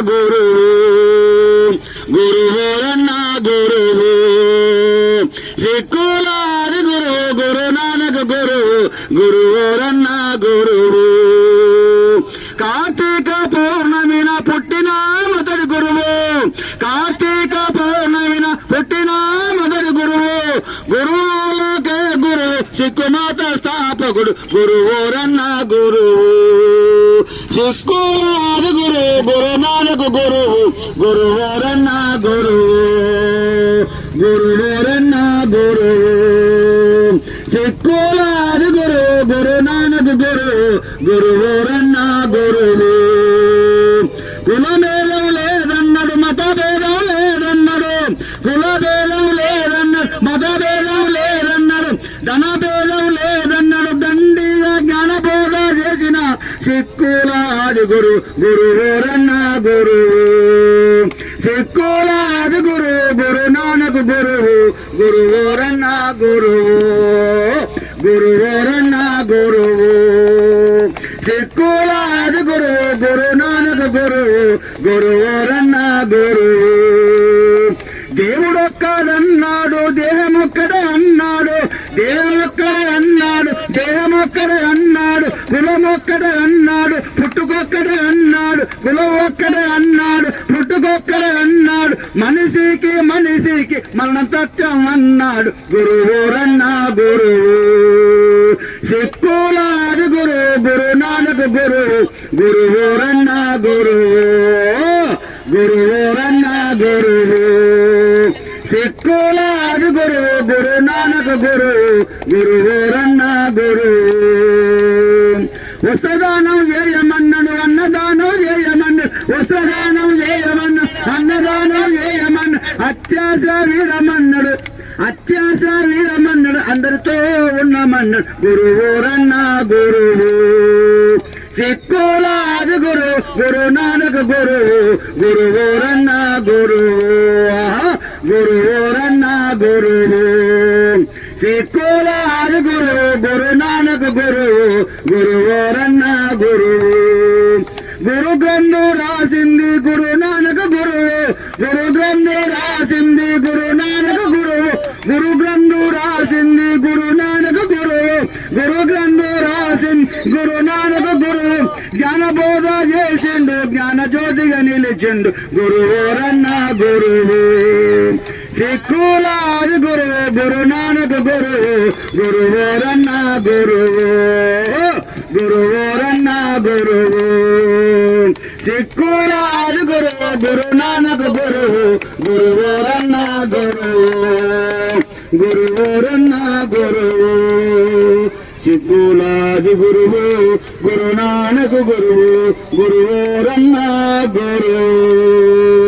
గురువు గురువులన్న గురువు సిక్కులాది గురువు గురునానక్ గురువు గురువులన్న గురువు కార్తీక పౌర్ణమిన పుట్టిన మొదటి గురువు. కార్తీక పౌర్ణమిన పుట్టిన మొదటి గురువు. గురువులకే గురువు సిక్కుమాత స్థాపకుడు గురువురన్న గురువు సిక్కునాథ గురువు గురునానకు గురువు గురువురన్న గురువు గురువురన్న గురువు సిక్కులాది గురు. గురునానకు గురువు గురువురన్న గురువు కులమేళం లేదన్నాడు మత భేదం లేదన్నాడు. కులభేదం లేదన్నాడు మత భేదం లేదన్నాడు. ధన ఆది గురు గురువురన్న గురువు సిక్కులాది గురు గురునానకు గురువు గురువురన్న గురువు గురువురన్న గురువు సిక్కులాది గురువు గురునానకు గురువు గురువురన్న గురువు దేవుడొక్కడన్నాడు దేహమొక్కడే అన్నాడు దేహమొక్కడే అన్నాడు దేహమొక్కడే అన్నాడు అన్నాడు కులమొక్కడే అన్నాడు పుట్టుకొక్కడే అన్నాడు కులం అన్నాడు పుట్టుకొక్కడే అన్నాడు మనిషికి మనిషికి మన తత్వం అన్నాడు. గురువురన్నా గురువు. సిక్కులాది గురువు గురునానక్ గురువు. గురువురన్నా గురువు. గురువురన్నా గురువు. సిక్కులాది గురువు గురునానక్ గురువు. గురువురన్నా గురువు. వస్త్రదానం చేయమన్నాడు అన్నదానం చేయమన్నాడు వస్త్రదానం చేయమన్నాడు అన్నదానం చేయమన్నాడు అత్యాశ వీడమన్నాడు అత్యాశ వీడమన్నాడు అందరితో ఉన్నామన్నాడు. గురువురన్న గురువు సిక్కులాది గురు గురు నానక్ గురువు గురువురన్న గురువు ఆహా, గురువురన్న గురువు సిక్కుల గ్రంథు రాసింది గురు నానక గురువు. గురు గ్రంథు రాసింది గురు నానక గురువు. గురు గ్రంథు రాసింది గురు నానక గురువు. గురు గ్రంథు రాసింది గురు నానక గురువు. జ్ఞానబోధ చేసిండు జ్ఞాన జ్యోతిగా నిలిచిండు గురువురన్న గురువు. సిక్కులాది గురువు గురు నానక గురువు. గురువురన్న గురువు గురువురన్న గురువు గురు గురు నానక్ గురు గురువురన్న గురు గురువురన్న గురు. సిద్ధులాది గురువు గురు నానక్ గురువు గురువురన్న గురు.